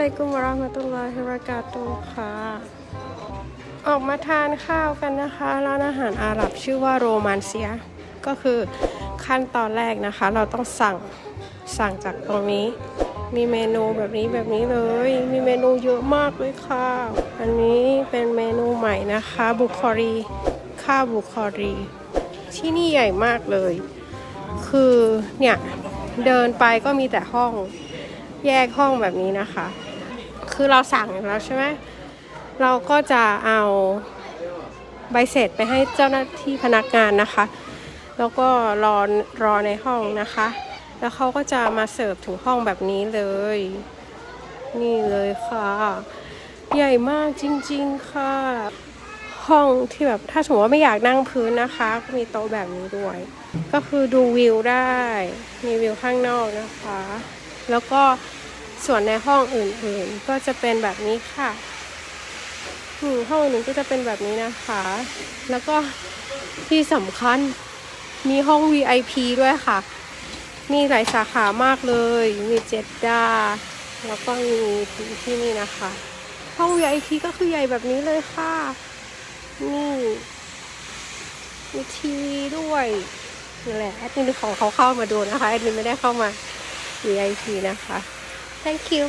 ลัยกุมวะราะห์มะตุลลอฮิวะบะเราะกาตุฮ์ค่ะ ออกมาทานข้าวกันนะคะ ร้านอาหารอาหรับชื่อว่าโรมันเซีย ก็คือขั้นตอนแรกนะคะ เราต้องสั่งสั่งจากตรงนี้ มีเมนูแบบนี้แบบนี้เลย มีเมนูเยอะมากเลยค่ะ อันนี้เป็นเมนูใหม่นะคะบุคอรีข้าวบุคอรี ที่นี่ใหญ่มากเลย คือเนี่ยเดินไปก็มีแต่ห้อง แยกห้องแบบนี้นะคะ คือเราสั่งแล้วใช่ไหมเราก็จะเอาใบเสร็จไปให้เจ้าหน้าที่พนักงานนะคะ แล้วก็รอรอในห้องนะคะ แล้วเขาก็จะมาเสิร์ฟถึงห้องแบบนี้เลย นี่เลยค่ะ ใหญ่มากจริง ๆค่ะ ห้องที่แบบถ้าสมมติว่าไม่อยากนั่งพื้นนะคะ ก็มีโต๊ะแบบนี้ด้วย ก็คือดูวิวได้ มีวิวข้างนอกนะคะ แล้วก็ ส่วนในห้องอื่นๆ ก็จะเป็นแบบนี้ค่ะห้องหนึ่งก็จะเป็นแบบนี้นะคะ แล้วก็ที่สำคัญมีห้อง VIP ด้วยค่ะ มีหลายสาขามากเลย มีเจ็ดดา แล้วก็มีที่นี่นะคะ ห้อง VIP ก็คือใหญ่แบบนี้เลยค่ะ นี่มีทีวีด้วยนี่แหละแอดมินของเขาเข้ามาดูนะคะแอดมินไม่ได้เข้ามา VIP นะคะ thank you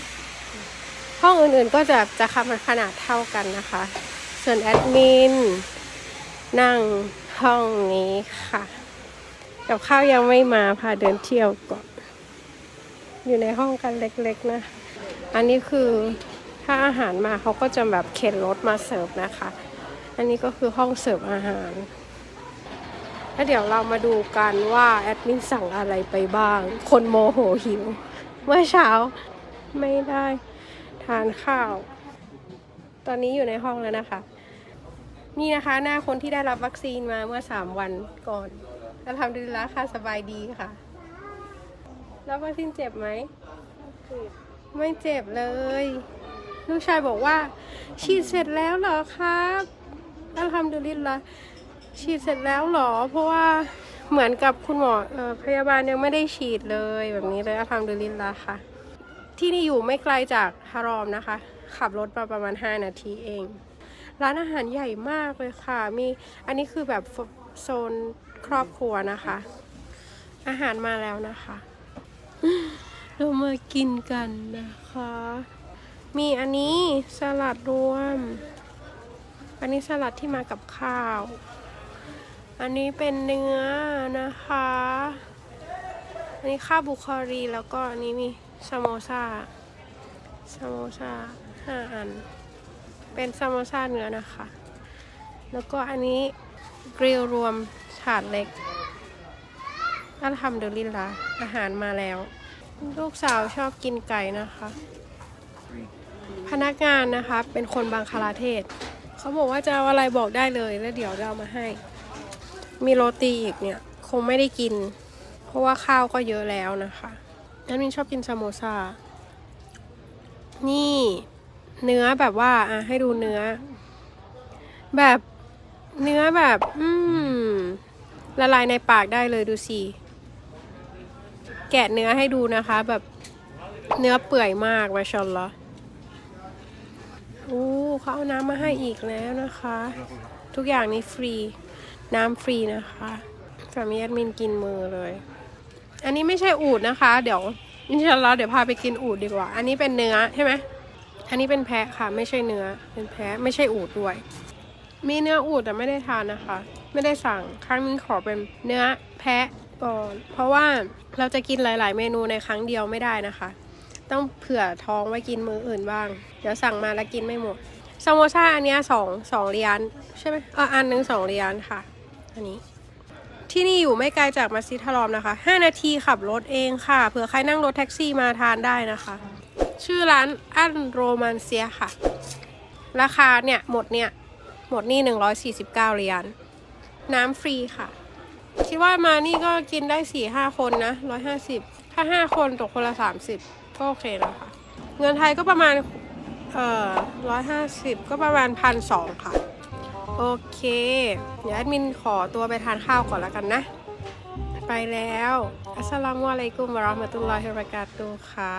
ห้องอื่นๆก็จะจะขนาดเท่ากันนะคะ ส่วนแอดมินนั่งห้องนี้ค่ะ กับข้าวยังไม่มาพาเดินเที่ยวก่อน อยู่ในห้องกันเล็กๆนะ อันนี้คือถ้าอาหารมาเขาก็จะแบบเข็นรถมาเสิร์ฟนะคะ อันนี้ก็คือห้องเสิร์ฟอาหารแล้วเดี๋ยวเรามาดูกันว่าแอดมินสั่งอะไรไปบ้าง คนโมโหหิว เมื่อเช้า ไม่ได้ทานข้าว ตอนนี้อยู่ในห้องแล้วนะคะ นี่นะคะหน้าคนที่ได้รับวัคซีนมาเมื่อสามวันก่อนแล้วทำดีแล้วค่ะสบายดีค่ะแล้ววัคซีนเจ็บไหม ไม่เจ็บเลย ลูกชายบอกว่า ฉีดเสร็จแล้วเหรอครับแล้วทำดูลิลละฉีดเสร็จแล้วเหรอ เพราะว่าเหมือนกับคุณหมอออพยาบาลยังไม่ได้ฉีดเลยแบบนี้เลยทำดูลิลละค่ะ ที่นี่อยู่ไม่ไกลจากฮารอมนะคะ ขับรถมาประมาณ 5 นาทีเอง ร้านอาหารใหญ่มากเลยค่ะ มีอันนี้คือแบบโซนครอบครัวนะคะ อาหารมาแล้วนะคะเรามากินกันนะคะ มีอันนี้สลัดรวม อันนี้สลัดที่มากับข้าว อันนี้เป็นเนื้อนะคะ อันนี้ข้าวบุคอรีแล้วก็อันนี้มี ซามโมซาซามโมซาห้าอัน เป็นซามโมซาเนื้อนะคะ แล้วก็อันนี้กริลรวมถาดเล็กอัลฮัมดุลิลละอาหารมาแล้ว ลูกสาวชอบกินไก่นะคะ พนักงานนะคะ เป็นคนบังคลาเทศ เขาบอกว่าจะเอาอะไรบอกได้เลยแล้วเดี๋ยวจะเอามาให้ มีโรตีอีกเนี่ย คงไม่ได้กิน เพราะว่าข้าวก็เยอะแล้วนะคะ นันมินชอบกินซามโมซา นี่ เนื้อแบบว่า อะ ให้ดูเนื้อ แบบเนื้อแบบ อืม ละลายในปากได้เลยดูสิ แกะเนื้อให้ดูนะคะ แบบเนื้อเปื่อยมากมาชอนละโอ้เขาเอาน้ำมาให้อีกแล้วนะคะ ทุกอย่างนี้ฟรี น้ำฟรีนะคะสามีแอดมินกินมือเลย อันนี้ไม่ใช่อูดนะคะ เดี๋ยวอินชาอัลลอฮ์เดี๋ยวพาไปกินอูดดีกว่า อันนี้เป็นเนื้อใช่ไหมอันนี้เป็นแพะค่ะ ไม่ใช่เนื้อ เป็นแพะไม่ใช่อูดด้วย มีเนื้ออูดแต่ไม่ได้ทานนะคะ ไม่ได้สั่งครั้งนี้ขอเป็นเนื้อแพะก่อนเพราะว่าเราจะกินหลาย ๆ เมนูในครั้งเดียวไม่ได้นะคะ ต้องเผื่อท้องไว้กินมืออื่นบ้าง เดี๋ยวสั่งมาแล้วกินไม่หมดซามโมซาอันเนี้ยสองสองเรียญใช่ไหมเอออันหนึ่งสองเรียญค่ะ อันนี้ ที่นี่อยู่ไม่ไกลจากมัสยิดฮารอมนะคะ 5 นาทีขับรถเองค่ะ เผื่อใครนั่งรถแท็กซี่มาทานได้นะคะ ชื่อร้านอันโรมันเซียค่ะ ราคาเนี่ยหมดเนี่ยหมดนี่ 149เหรียญน้ำฟรีค่ะ คิดว่ามานี่ก็กินได้ 4-5 คนนะ 150 ถ้า 5 คนตกคนละ 30 ก็โอเคนะคะ เงินไทยก็ประมาณ เอ่อ150 ก็ประมาณพันสองค่ะ โอเค เดี๋ยวแอดมินขอตัวไปทานข้าวก่อนแล้วกันนะ ไปแล้ว อัสสลามุอะลัยกุมวะเราะห์มะตุลลอฮิวะบะเราะกาตุฮ์ค่ะ